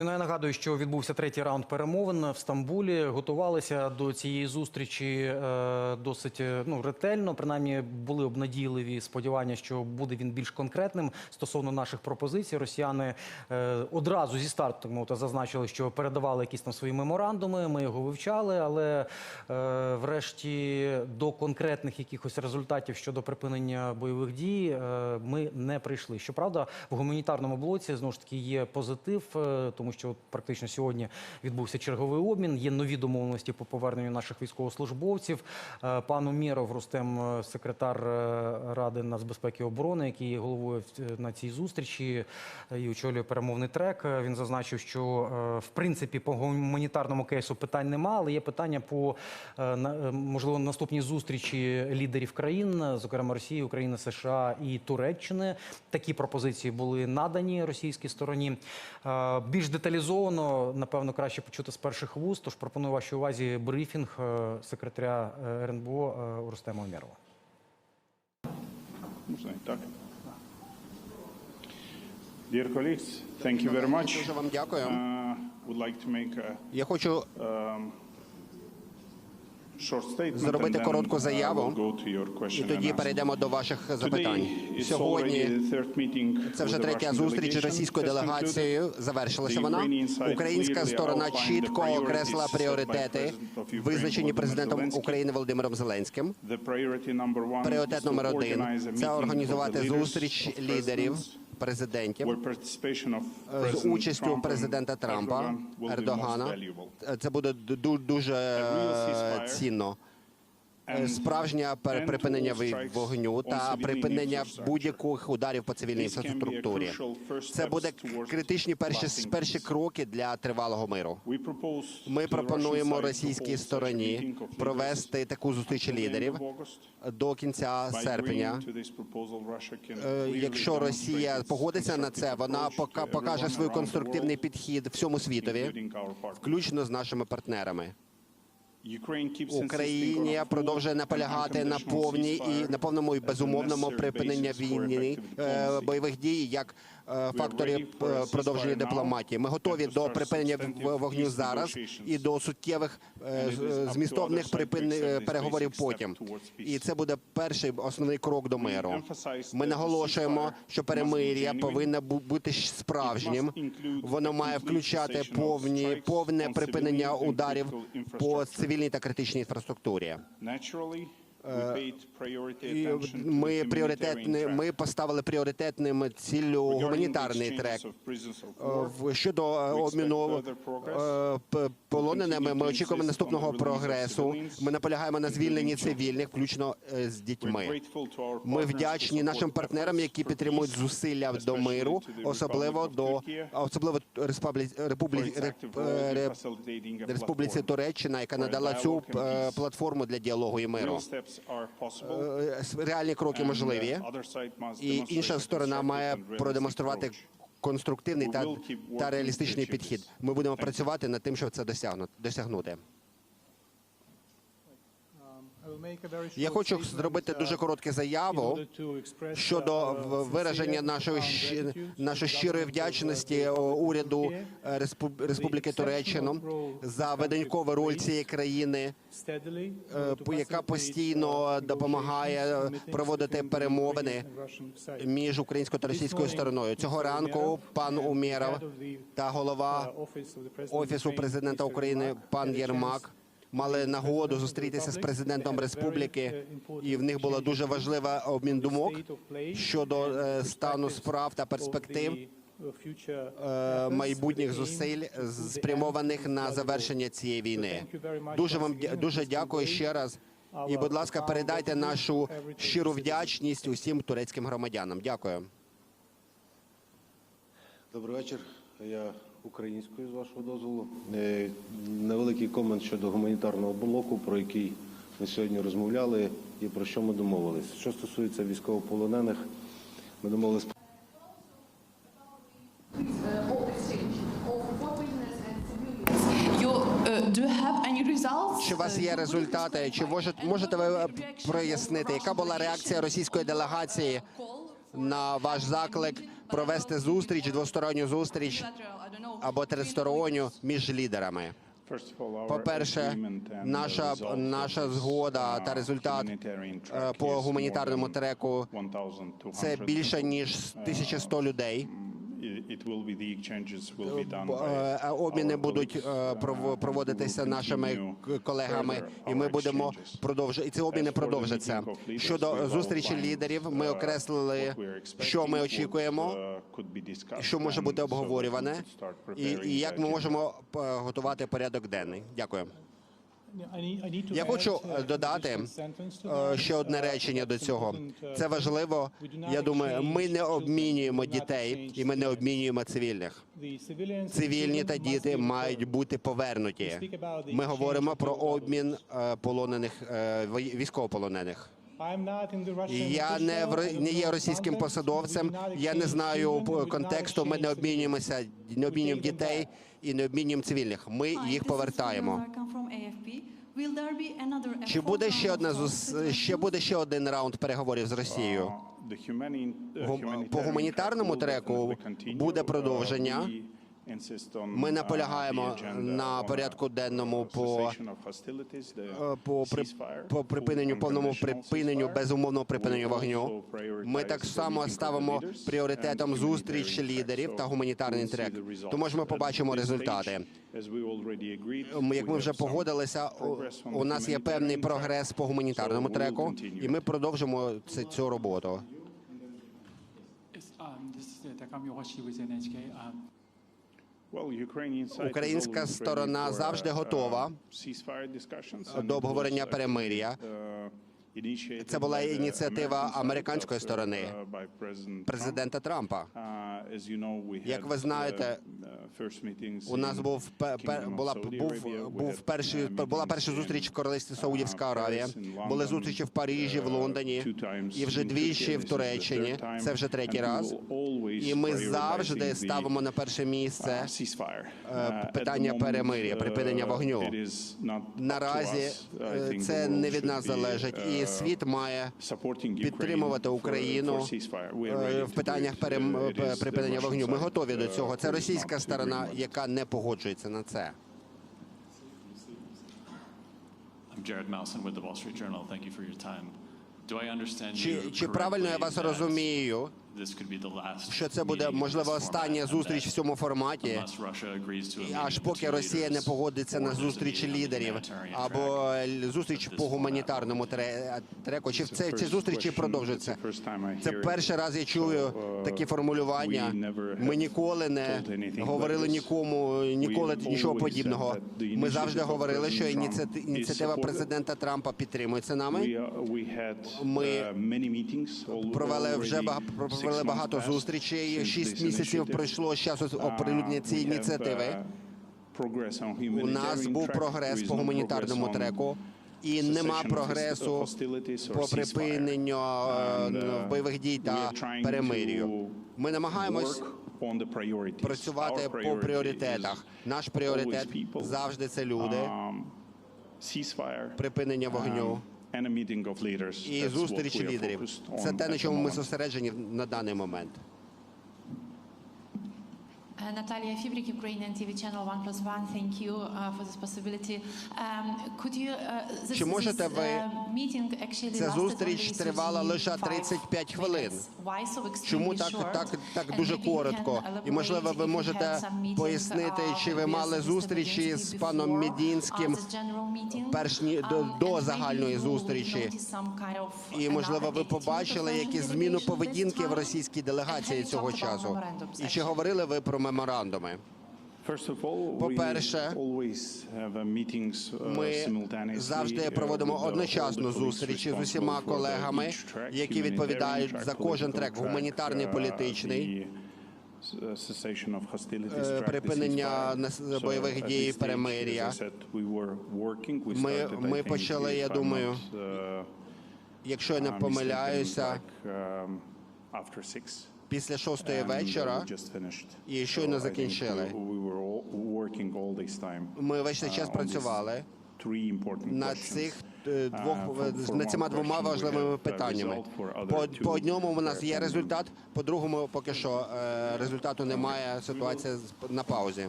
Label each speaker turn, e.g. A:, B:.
A: Ну, я нагадую, що відбувся третій раунд перемовин в Стамбулі. Готувалися до цієї зустрічі е, досить е, ну, ретельно. Принаймні були обнадійливі сподівання, що буде він більш конкретним стосовно наших пропозицій. Росіяни е, одразу зі старту мовити, зазначили, що передавали якісь там свої меморандуми. Ми його вивчали, але врешті до конкретних якихось результатів щодо припинення бойових дій ми не прийшли. Щоправда, в гуманітарному блоці знову ж таки є позитив, е, тому що от практично сьогодні відбувся черговий обмін. Є нові домовленості по поверненню наших військовослужбовців. Е, Пан Умєров Рустем, е, секретар е, Ради нацбезпеки і оборони, який є головою на цій зустрічі і очолює перемовний трек. Він зазначив, що в принципі по гуманітарному кейсу питань нема, але є питання по можливо наступній зустрічі лідерів країн, зокрема Росії, України, США і Туреччини. Такі пропозиції були надані російській стороні. Більш деталізовано, напевно, краще почути з перших вуст. Тож пропоную вашій увазі брифінг е, секретаря е, РНБО е, Рустема Омєрова.
B: Можна і так. Dear colleagues, thank you very much.
C: Дуже вам дякую.
B: Uh, would like to make a
C: Я хочу
B: statement
C: Зробити коротку
B: uh,
C: заяву, і тоді перейдемо до ваших запитань. Сьогодні це вже третя зустріч російською делегацією. Завершилася вона. Українська сторона чітко
B: by
C: пріоритети, визначені президентом. України Володимиром Зеленським. Пріоритет номер один це організувати зустріч лідерів, президентів з участю президента Трампа Ердогана. Це буде ду- дуже е, цінно.
B: And
C: Справжнє припинення вогню та припинення будь-яких ударів по цивільній інфраструктурі. Це буде критичні перші перші кроки для тривалого миру. Ми пропонуємо російській стороні провести таку зустріч лідерів до кінця серпня. Е, Якщо Росія погодиться на це, вона пока- покаже свій конструктивний підхід всьому світові, включно з нашими партнерами.
B: Full
C: продовжує наполягати на повній і на повному і безумовному припиненні війни е, бойових дій як е, факторі
B: for a
C: е, продовження дипломатії. Ми готові до припинення вогню зараз і до суттєвих е, змістовних
B: other side to
C: припин
B: accept
C: е,
B: this
C: переговорів потім. І це буде перший основний крок до миру. Ми наголошуємо, що перемир'я повинно бути справжнім. Воно має включати повні повне припинення ударів по цивільній та критичній інфраструктурі. Ми
B: humanitarian
C: ми поставили пріоритетним ціллю гуманітарний трек. Е, Щодо е, обміну е, полоненими, ми очікуємо наступного прогресу. Ми наполягаємо на звільненні цивільних, включно е, з дітьми. Ми вдячні нашим партнерам, які підтримують зусилля до миру, особливо до особливо Республі-
B: for
C: Республі-
B: its
C: Реп-
B: active role in
C: е,
B: facilitating a
C: Республіці Туреччина, яка надала цю е, платформу для діалогу і миру. Е, с- Реальні кроки можливі,
B: uh,
C: і інша сторона має продемонструвати конструктивний та, та реалістичний підхід. Ми будемо працювати над тим, щоб це досягну- досягнути. Я хочу зробити дуже коротку заяву щодо вираження нашої нашої щирої вдячності уряду е, Респуб- Республіки Туреччину за виданькову роль цієї країни, е, яка постійно допомагає проводити перемовини між українською та російською стороною. Цього ранку пан Умєров та голова офісу президента України пан Єрмак мали нагоду зустрітися з президентом республіки, і в них було дуже важливий обмін думок щодо е, стану справ та перспектив е, майбутніх зусиль спрямованих на завершення цієї війни. Дуже вам дуже дякую ще раз. І, будь ласка, передайте нашу щиру вдячність усім турецьким громадянам. Дякую.
D: Добрий вечір. Я українською з вашого дозволу. Е, Невеликий комент щодо гуманітарного блоку, про який ми сьогодні розмовляли і про що ми домовились. Що стосується військовополонених, ми домовились
E: uh,
F: uh?
C: Чи у вас є результати? Чи можете, можете ви е, прояснити, яка була реакція російської делегації на ваш заклик провести зустріч, двосторонню зустріч або тристоронню між лідерами. По-перше,
B: agreement
C: наша наша згода
B: uh,
C: та результат е, по гуманітарному треку
B: 1,200
C: це більше ніж 1100 людей. Е, Обміни будуть е,
B: uh,
C: проводитися нашими колегами, і ми будемо продовжувати. І ці обміни продовжаться. Щодо зустрічі лідерів, ми
B: uh,
C: окреслили, що ми очікуємо,
B: uh,
C: що може бути обговорюване, і, як ми можемо е, готувати порядок денний. Дякую.
G: Я хочу е, додати
C: Е, Ще одне речення до цього. Це важливо. Я думаю, ми не обмінюємо дітей і ми не обмінюємо цивільних. Цивільні та діти мають бути повернуті. Ми говоримо про обмін е, полонених військовополонених. Я не в не є російським посадовцем. Я не знаю по- контексту. Ми не обмінюємося, не обмінюємо дітей і не обмінюємо цивільних. Ми їх повертаємо. Чи буде ще одна ще буде ще один раунд переговорів з Росією?
B: Uh,
C: по гуманітарному треку буде
B: Uh,
C: продовження. Ми
B: uh,
C: наполягаємо на порядку
B: uh,
C: денному по Е, по, при, по припиненню повному припиненню безумовного припиненню вогню. Ми так само ставимо пріоритетом зустріч лідерів та гуманітарний трек.
B: the results.
C: То може ми побачимо результати. Як ми вже погодилися, у, нас є певний прогрес по гуманітарному треку, і ми продовжимо це- цю роботу. Українська сторона завжди
B: uh,
C: готова до обговорення перемир'я. Це була ініціатива американської сторони,
B: President Trump.
C: президента Трампа. Як ви знаєте,
B: uh, first
C: У нас був була був був перший була перша зустріч в королівстві Саудівська Аравія. Були зустрічі в Парижі, в Лондоні і вже двічі в Туреччині. Це вже третій раз. І ми завжди ставимо на перше
B: uh,
C: місце е, питання перемир'я, припинення вогню. Наразі е, це не від нас залежить, і
B: uh,
C: світ має підтримувати Україну е, в питаннях
B: Uh,
C: припинення вогню. Ми готові до
B: uh,
C: цього. Це російська сторона, яка не погоджується на це.
H: Jared Mousen with the Wall Street Journal. Thank you for your time. Do I understand
C: Чи,
H: you
C: чи правильно я вас розумію? Що це буде можливо остання зустріч в цьому форматі, аж поки Росія не
H: leaders,
C: погодиться на
H: or there's a
C: зустріч лідерів
H: humanitarian
C: або зустріч по гуманітарному треку, чи це ці
B: first
C: зустрічі продовжаться? Це перший раз я чую
B: uh,
C: такі формулювання. Ми
B: have
C: ніколи не говорили нікому ніколи
B: We
C: нічого подібного. Ми завжди говорили, що ініціатива президента Трампа підтримується
B: We,
C: нами.
B: uh,
C: Ми
B: uh,
C: Провели вже
B: already.
C: Провели багато зустрічей. Шість місяців пройшло з часу оприлюднення цієї ініціативи.
B: uh,
C: У нас був прогрес по гуманітарному треку. І нема прогресу по припиненню е,
B: uh,
C: бойових дій та перемир'ю. Ми намагаємось працювати по пріоритетах. Наш пріоритет завжди це люди,
B: um,
C: припинення вогню
B: um,
C: і зустрічі
B: are
C: лідерів. Це те, на чому ми зосереджені на даний момент.
F: Uh, Natalia Fibrik, Ukrainian TV channel One Plus One. Thank you uh, for this possibility. Um, could you? Uh, this,
C: Чи можете
F: this,
C: ви-
F: uh, meeting actually
C: Ця
F: lasted
C: зустріч
F: only
C: тривала лише
F: 35
C: 35 хвилин.
F: minutes. Why so extremely
C: Чому так,
F: short?
C: так, так
F: And
C: дуже
F: maybe you can
C: коротко? І можливо,
F: elaborate
C: ви можете
F: some meeting,
C: пояснити,
F: uh,
C: чи ви
F: with
C: мали
F: Mr.
C: зустрічі
F: Medinsky
C: з паном
F: before,
C: Медінським
F: uh, this general meeting?
C: перш ні до,
F: Um,
C: до
F: maybe
C: загальної
F: you
C: зустрічі.
F: noticed some kind of
C: І можливо, ви
F: attitude
C: побачили
F: of Russian
C: якісь зміну
F: delegation this
C: поведінки в
F: time?
C: російській делегації
F: And have you
C: цього
F: talked about
C: часу.
F: memorandums,
C: І чи
F: actually?
C: говорили ви про меморандуми? По-перше,
B: uh, uh,
C: Ми завжди
B: uh,
C: проводимо одночасну зустрічі з усіма колегами, які відповідають за кожен трек, гуманітарний,
B: uh,
C: політичний. Е, припинення бойових дій, перемир'я. Ми- ми почали, я думаю,
B: uh,
C: Якщо я не
B: uh,
C: помиляюся,
B: um,
C: після шостої
B: uh,
C: вечора і щойно закінчили. Ми весь цей час
B: uh,
C: працювали на цих е, двох
B: Uh,
C: над цими двома важливими питаннями. По, по одному у нас є результат, по другому поки що е, результату немає. Ситуація на паузі.